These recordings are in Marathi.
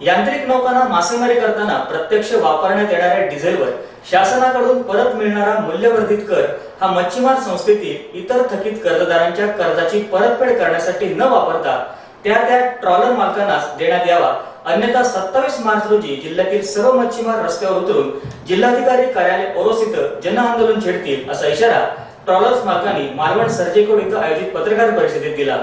यांत्रिक नौकांना मासेमारी करताना प्रत्यक्ष वापरण्यात येणाऱ्या डिझेलवर शासनाकडून परत मिळणारा मूल्यवर्धित कर हा मच्छीमार संस्थेतील इतर थकीत कर्जदारांच्या कर्जाची परतफेड करण्यासाठी न वापरता त्या त्या ट्रॉलर मालकांनाच देण्यात यावा. अन्यथा सत्तावीस मार्च रोजी जिल्ह्यातील सर्व मच्छीमार रस्त्यावर उतरून जिल्हाधिकारी कार्यालय ओरोस इथं जन आंदोलन छेडतील असा इशारा ट्रॉलर्स मालकांनी मालवण सर्जेकोड इथं आयोजित पत्रकार परिषदेत दिला.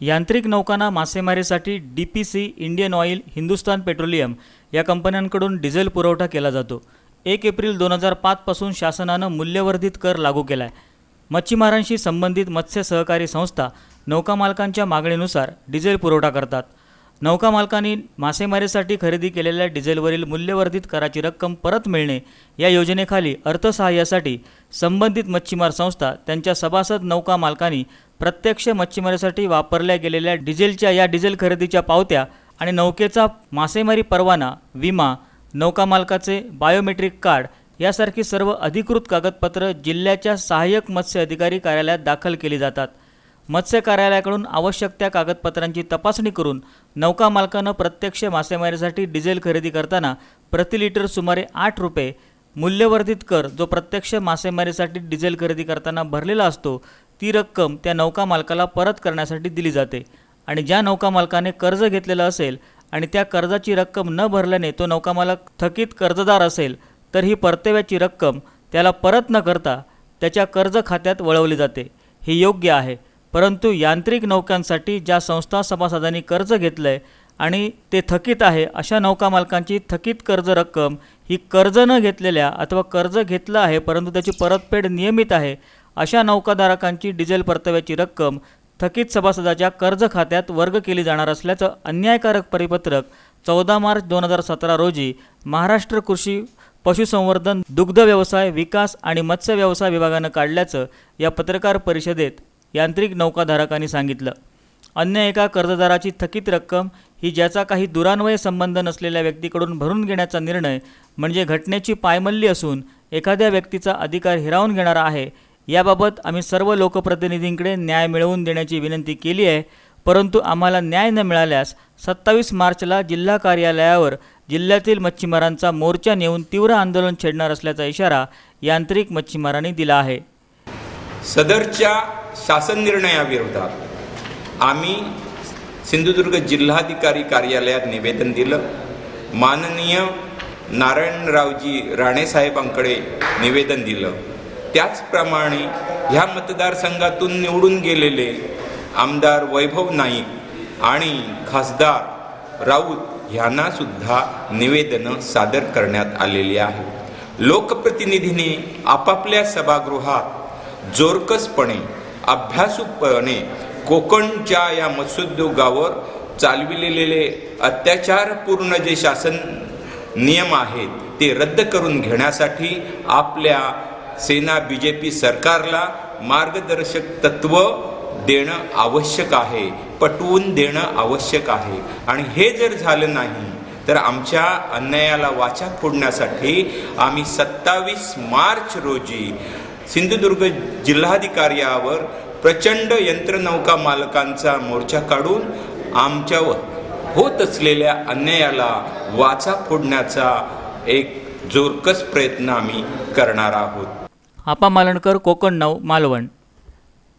यांत्रिक नौकांना मासेमारीसाठी D P C Indian oil Hindustan petroleum या कंपन्यांकडून डिझेल पुरवठा केला जातो. एक एप्रिल दोन हजार पाचपासून शासनानं मूल्यवर्धित कर लागू केला आहे मच्छीमारांशी संबंधित मत्स्य सहकारी संस्था नौका मालकांच्या मागणीनुसार डिझेल पुरवठा करतात. नौका मालकांनी मासेमारीसाठी खरेदी केलेल्या डिझेलवरील मूल्यवर्धित कराची रक्कम परत मिळणे या योजनेखाली अर्थसहाय्यासाठी संबंधित मच्छीमार संस्था त्यांच्या सभासद नौका मालकांनी प्रत्यक्ष मच्छीमारीसाठी वापरल्या गेलेल्या डिझेलच्या या डिझेल खरेदीच्या पावत्या आणि नौकेचा मासेमारी परवाना विमा नौका मालकाचे बायोमेट्रिक कार्ड यासारखी सर्व अधिकृत कागदपत्र जिल्ह्याच्या सहाय्यक मत्स्य अधिकारी कार्यालयात दाखल केली जातात. मत्स्य कार्यालयाकडून आवश्यक त्या कागदपत्रांची तपासणी करून नौका मालकानं प्रत्यक्ष मासेमारीसाठी डिझेल खरेदी करताना प्रति लिटर सुमारे आठ रुपये मूल्यवर्धित कर जो प्रत्यक्ष मासेमारीसाठी डिझेल खरेदी करताना भरलेला असतो ती रक्कम त्या नौका मालकाला परत करण्यासाठी दिली जाते. आणि ज्या नौका मालकाने कर्ज घेतलेलं असेल आणि त्या कर्जाची रक्कम न भरल्याने तो नौका मालक थकीत कर्जदार असेल तर ही परताव्याची रक्कम त्याला परत न करता त्याच्या कर्ज खात्यात वळवली जाते. हे योग्य आहे. परंतु यांत्रिक नौकांसाठी ज्या संस्था सभासदांनी कर्ज घेतलं आहे आणि ते थकीत आहे अशा नौका मालकांची थकीत कर्ज रक्कम ही कर्ज न घेतलेल्या अथवा कर्ज घेतलं आहे परंतु त्याची परतफेड नियमित आहे अशा नौकाधारकांची डिझेल परताव्याची रक्कम थकीत सभासदाच्या कर्ज खात्यात वर्ग केली जाणार असल्याचं अन्यायकारक परिपत्रक चौदा मार्च दोन हजार सतरा रोजी महाराष्ट्र कृषी पशुसंवर्धन दुग्ध व्यवसाय विकास आणि मत्स्य व्यवसाय विभागानं काढल्याचं या पत्रकार परिषदेत यांत्रिक नौकाधारकांनी सांगितलं. अन्य एका कर्जदाराची थकीत रक्कम ही ज्याचा काही दुरान्वय संबंध नसलेल्या व्यक्तीकडून भरून घेण्याचा निर्णय म्हणजे घटनेची पायमल्ली असून एखाद्या व्यक्तीचा अधिकार हिरावून घेणारा आहे याबाबत आम्ही सर्व लोकप्रतिनिधींकडे न्याय मिळवून देण्याची विनंती केली आहे परंतु आम्हाला न्याय न मिळाल्यास सत्तावीस मार्चला जिल्हा कार्यालयावर जिल्ह्यातील मच्छीमारांचा मोर्चा नेऊन तीव्र आंदोलन छेडणार असल्याचा इशारा यांत्रिक मच्छीमारांनी दिला आहे. सदरच्या शासन निर्णयाविरोधात आम्ही सिंधुदुर्ग जिल्हाधिकारी कार्यालयात निवेदन दिलं. माननीय नारायणरावजी राणेसाहेबांकडे निवेदन दिलं. त्याचप्रमाणे ह्या मतदारसंघातून निवडून गेलेले आमदार वैभव नाईक आणि खासदार राऊत यांना सुद्धा निवेदनं सादर करण्यात आलेली आहेत. लोकप्रतिनिधींनी आपापल्या सभागृहात जोरकसपणे अभ्यासूपणे कोकणच्या या मत्स्योद्योगावर चालविलेले अत्याचारपूर्ण जे शासन नियम आहेत ते रद्द करून घेण्यासाठी आपल्या सेना बी जे पी सरकारला मार्गदर्शक तत्व देणं आवश्यक आहे पटवून देणं आवश्यक आहे. आणि हे जर झालं नाही तर आमच्या अन्यायाला वाचा फोडण्यासाठी आम्ही सत्तावीस मार्च रोजी सिंधुदुर्ग जिल्हाधिकार्यावर प्रचंड यंत्रनौका मालकांचा मोर्चा काढून आमच्यावर होत असलेल्या अन्यायाला वाचा फोडण्याचा एक जोरकस प्रयत्न आम्ही करणार आहोत. આપામાલણકર કોકણનવ માલવણ